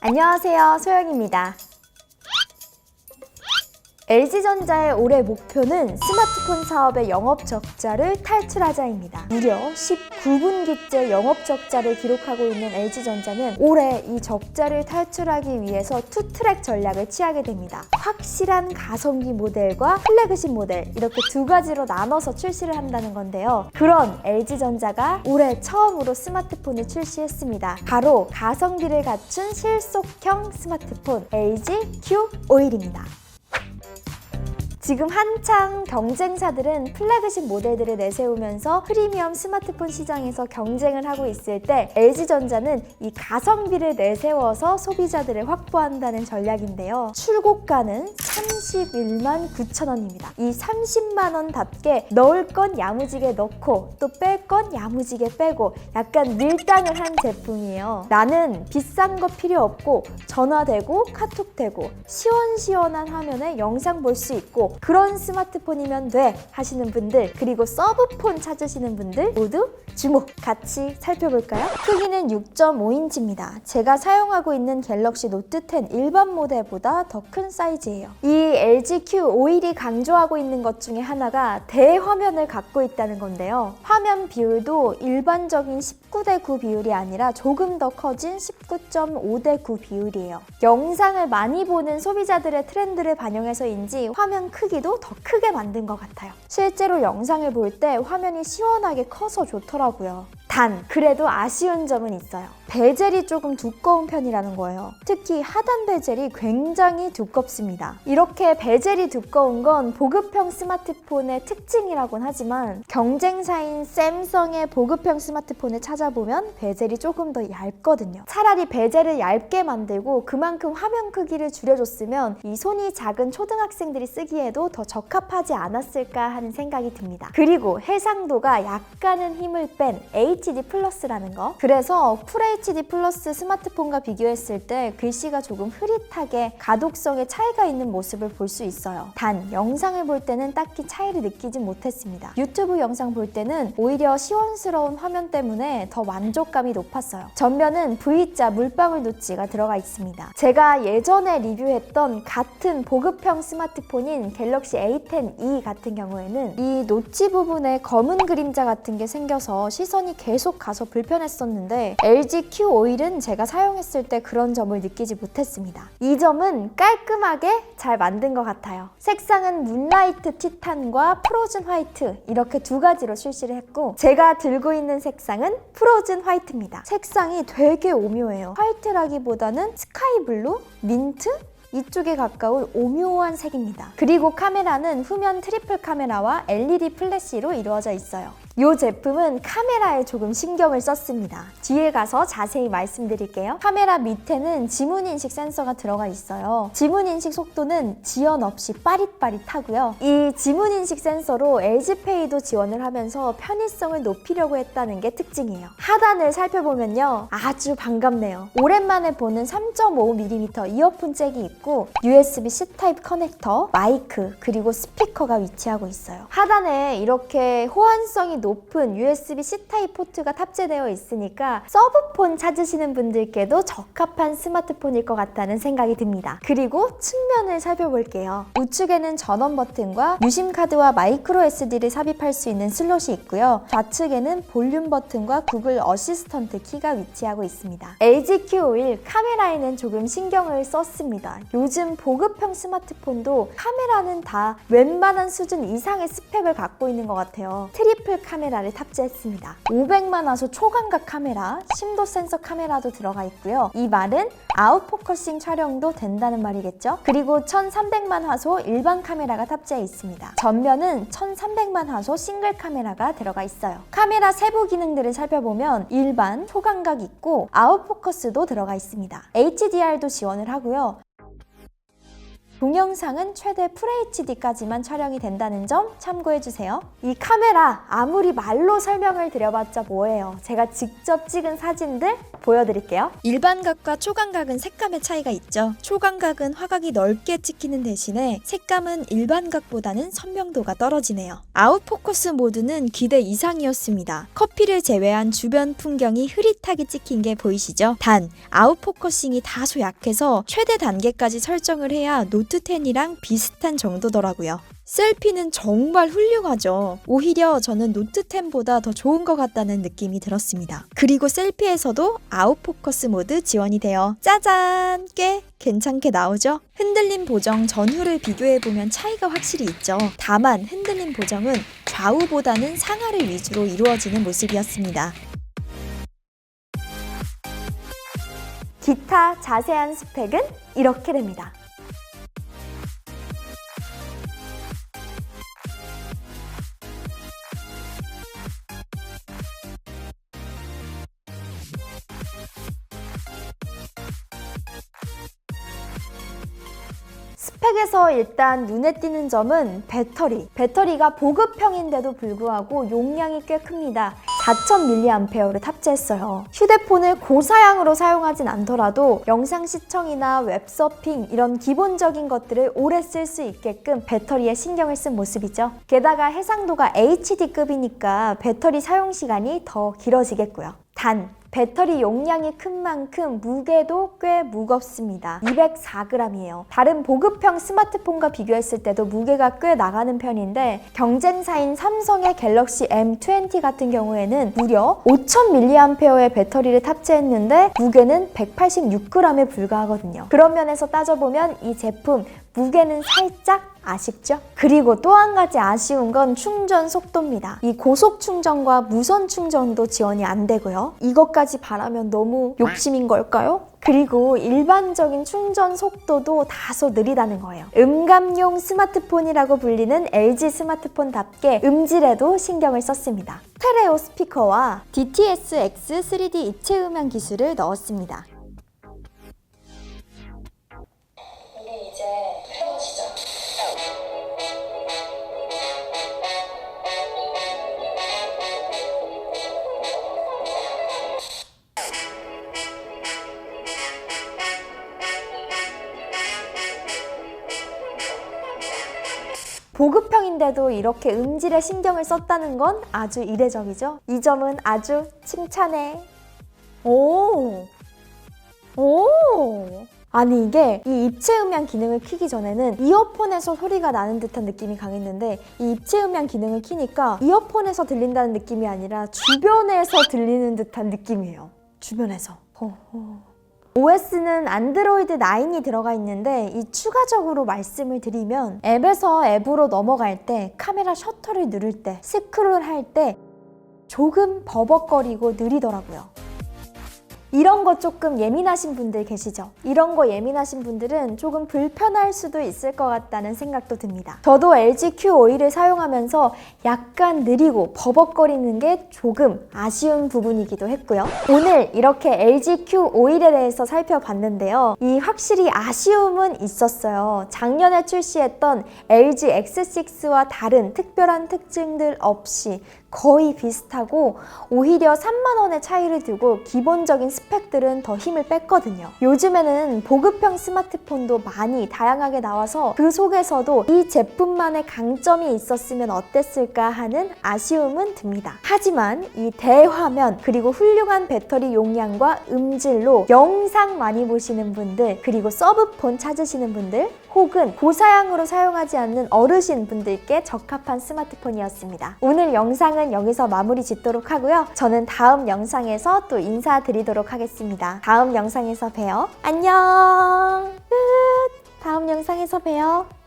안녕하세요. 소영입니다. LG전자의 올해 목표는 스마트폰 사업의 영업 적자를 탈출하자입니다. 무려 19분기째 영업 적자를 기록하고 있는 LG전자는 올해 이 적자를 탈출하기 위해서 투트랙 전략을 취하게 됩니다. 확실한 가성비 모델과 플래그십 모델 이렇게 두 가지로 나눠서 출시를 한다는 건데요. 그런 LG전자가 올해 처음으로 스마트폰을 출시했습니다. 바로 가성비를 갖춘 실속형 스마트폰 LG Q51입니다. 지금 한창 경쟁사들은 플래그십 모델들을 내세우면서 프리미엄 스마트폰 시장에서 경쟁을 하고 있을 때 LG전자는 이 가성비를 내세워서 소비자들을 확보한다는 전략인데요. 출고가는 31만 9천 원입니다. 이 30만 원답게 넣을 건 야무지게 넣고 또 뺄 건 야무지게 빼고 약간 밀당을 한 제품이에요. 나는 비싼 거 필요 없고 전화되고 카톡되고 시원시원한 화면에 영상 볼 수 있고 그런 스마트폰이면 돼 하시는 분들 그리고 서브폰 찾으시는 분들 모두 주목 같이 살펴볼까요? 크기는 6.5인치입니다. 제가 사용하고 있는 갤럭시 노트 10 일반 모델보다 더 큰 사이즈예요. 이 LG Q51이 강조하고 있는 것 중에 하나가 대화면을 갖고 있다는 건데요. 화면 비율도 일반적인 19대 9 비율이 아니라 조금 더 커진 19.5대 9 비율이에요. 영상을 많이 보는 소비자들의 트렌드를 반영해서인지 화면 크기 도 더 크게 만든 것 같아요. 실제로 영상을 볼 때 화면이 시원하게 커서 좋더라고요. 단, 그래도 아쉬운 점은 있어요. 베젤이 조금 두꺼운 편이라는 거예요. 특히 하단 베젤이 굉장히 두껍습니다. 이렇게 베젤이 두꺼운 건 보급형 스마트폰의 특징이라곤 하지만 경쟁사인 샘성의 보급형 스마트폰을 찾아보면 베젤이 조금 더 얇거든요. 차라리 베젤을 얇게 만들고 그만큼 화면 크기를 줄여줬으면 이 손이 작은 초등학생들이 쓰기에도 더 적합하지 않았을까 하는 생각이 듭니다. 그리고 해상도가 약간은 힘을 뺀 HD 플러스라는 거. 그래서 FHD 플러스 스마트폰과 비교했을 때 글씨가 조금 흐릿하게 가독성에 차이가 있는 모습을 볼 수 있어요. 단 영상을 볼 때는 딱히 차이를 느끼진 못했습니다. 유튜브 영상 볼 때는 오히려 시원스러운 화면 때문에 더 만족감이 높았어요. 전면은 V자 물방울 노치가 들어가 있습니다. 제가 예전에 리뷰했던 같은 보급형 스마트폰인 갤럭시 A10e 같은 경우에는 이 노치 부분에 검은 그림자 같은 게 생겨서 시선이 계속 가서 불편했었는데 LG Q51은 제가 사용했을 때 그런 점을 느끼지 못했습니다. 이 점은 깔끔하게 잘 만든 것 같아요. 색상은 문라이트 티탄과 프로즌 화이트 이렇게 두 가지로 출시를 했고 제가 들고 있는 색상은 프로즌 화이트입니다. 색상이 되게 오묘해요. 화이트라기보다는 스카이 블루, 민트, 이쪽에 가까운 오묘한 색입니다. 그리고 카메라는 후면 트리플 카메라와 LED 플래시로 이루어져 있어요. 이 제품은 카메라에 조금 신경을 썼습니다. 뒤에 가서 자세히 말씀드릴게요. 카메라 밑에는 지문인식 센서가 들어가 있어요. 지문인식 속도는 지연 없이 빠릿빠릿하고요. 이 지문인식 센서로 LG페이도 지원을 하면서 편의성을 높이려고 했다는 게 특징이에요. 하단을 살펴보면요. 아주 반갑네요. 오랜만에 보는 3.5mm 이어폰 잭이 있고 USB C 타입 커넥터, 마이크, 그리고 스피커가 위치하고 있어요. 하단에 이렇게 호환성이 높은 USB C-타입 포트가 탑재되어 있으니까 서브폰 찾으시는 분들께도 적합한 스마트폰일 것 같다는 생각이 듭니다. 그리고 측면을 살펴볼게요. 우측에는 전원 버튼과 유심 카드와 마이크로 SD를 삽입할 수 있는 슬롯이 있고요. 좌측에는 볼륨 버튼과 구글 어시스턴트 키가 위치하고 있습니다. LG Q51 카메라에는 조금 신경을 썼습니다. 요즘 보급형 스마트폰도 카메라는 다 웬만한 수준 이상의 스펙을 갖고 있는 것 같아요. 트리플 카메라 를 탑재했습니다. 500만 화소 초광각 카메라, 심도 센서 카메라도 들어가 있고요. 이 말은 아웃포커싱 촬영도 된다는 말이겠죠? 그리고 1300만 화소 일반 카메라가 탑재해 있습니다. 전면은 1300만 화소 싱글 카메라가 들어가 있어요. 카메라 세부 기능들을 살펴보면 일반, 초광각 있고 아웃포커스도 들어가 있습니다. HDR도 지원을 하고요. 동영상은 최대 FHD까지만 촬영이 된다는 점 참고해주세요. 이 카메라 아무리 말로 설명을 드려봤자 뭐예요. 제가 직접 찍은 사진들 보여드릴게요. 일반각과 초광각은 색감의 차이가 있죠. 초광각은 화각이 넓게 찍히는 대신에 색감은 일반각보다는 선명도가 떨어지네요. 아웃포커스 모드는 기대 이상이었습니다. 커피를 제외한 주변 풍경이 흐릿하게 찍힌 게 보이시죠? 단 아웃포커싱이 다소 약해서 최대 단계까지 설정을 해야 노트 10이랑 비슷한 정도더라고요. 셀피는 정말 훌륭하죠. 오히려 저는 노트 10보다 더 좋은 것 같다는 느낌이 들었습니다. 그리고 셀피에서도 아웃포커스 모드 지원이 되어 짜잔! 꽤 괜찮게 나오죠? 흔들림 보정 전후를 비교해보면 차이가 확실히 있죠. 다만 흔들림 보정은 좌우보다는 상하를 위주로 이루어지는 모습이었습니다. 기타 자세한 스펙은 이렇게 됩니다. 스펙에서 일단 눈에 띄는 점은 배터리. 배터리가 보급형인데도 불구하고 용량이 꽤 큽니다. 4000mAh를 탑재했어요. 휴대폰을 고사양으로 사용하진 않더라도 영상 시청이나 웹서핑 이런 기본적인 것들을 오래 쓸 수 있게끔 배터리에 신경을 쓴 모습이죠. 게다가 해상도가 HD급이니까 배터리 사용 시간이 더 길어지겠고요. 단 배터리 용량이 큰 만큼 무게도 꽤 무겁습니다. 204g이에요. 다른 보급형 스마트폰과 비교했을 때도 무게가 꽤 나가는 편인데 경쟁사인 삼성의 갤럭시 M20 같은 경우에는 무려 5000mAh의 배터리를 탑재했는데 무게는 186g에 불과하거든요. 그런 면에서 따져보면 이 제품 무게는 살짝 아쉽죠? 그리고 또 한 가지 아쉬운 건 충전 속도입니다. 이 고속 충전과 무선 충전도 지원이 안 되고요. 이것까지 바라면 너무 욕심인 걸까요? 그리고 일반적인 충전 속도도 다소 느리다는 거예요. 음감용 스마트폰이라고 불리는 LG 스마트폰답게 음질에도 신경을 썼습니다. 스테레오 스피커와 DTS-X 3D 입체 음향 기술을 넣었습니다. 보급형인데도 이렇게 음질에 신경을 썼다는 건 아주 이례적이죠. 이 점은 아주 칭찬해. 오, 오. 아니 이게 이 입체 음향 기능을 키기 전에는 이어폰에서 소리가 나는 듯한 느낌이 강했는데 이 입체 음향 기능을 키니까 이어폰에서 들린다는 느낌이 아니라 주변에서 들리는 듯한 느낌이에요. 주변에서. 허허. OS는 안드로이드 9이 들어가 있는데 이 추가적으로 말씀을 드리면 앱에서 앱으로 넘어갈 때 카메라 셔터를 누를 때 스크롤 할 때 조금 버벅거리고 느리더라고요. 이런 거 조금 예민하신 분들 계시죠? 이런 거 예민하신 분들은 조금 불편할 수도 있을 것 같다는 생각도 듭니다. 저도 LG Q51을 사용하면서 약간 느리고 버벅거리는 게 조금 아쉬운 부분이기도 했고요. 오늘 이렇게 LG Q51에 대해서 살펴봤는데요. 이 확실히 아쉬움은 있었어요. 작년에 출시했던 LG X6와 다른 특별한 특징들 없이 거의 비슷하고 오히려 3만 원의 차이를 두고 기본적인 스펙들은 더 힘을 뺐거든요. 요즘에는 보급형 스마트폰도 많이 다양하게 나와서 그 속에서도 이 제품만의 강점이 있었으면 어땠을까 하는 아쉬움은 듭니다. 하지만 이 대화면 그리고 훌륭한 배터리 용량과 음질로 영상 많이 보시는 분들 그리고 서브폰 찾으시는 분들 혹은 고사양으로 사용하지 않는 어르신 분들께 적합한 스마트폰이었습니다. 오늘 영상은 여기서 마무리 짓도록 하고요. 저는 다음 영상에서 또 인사드리도록 하겠습니다. 다음 영상에서 봬요. 안녕! 끝! 다음 영상에서 봬요.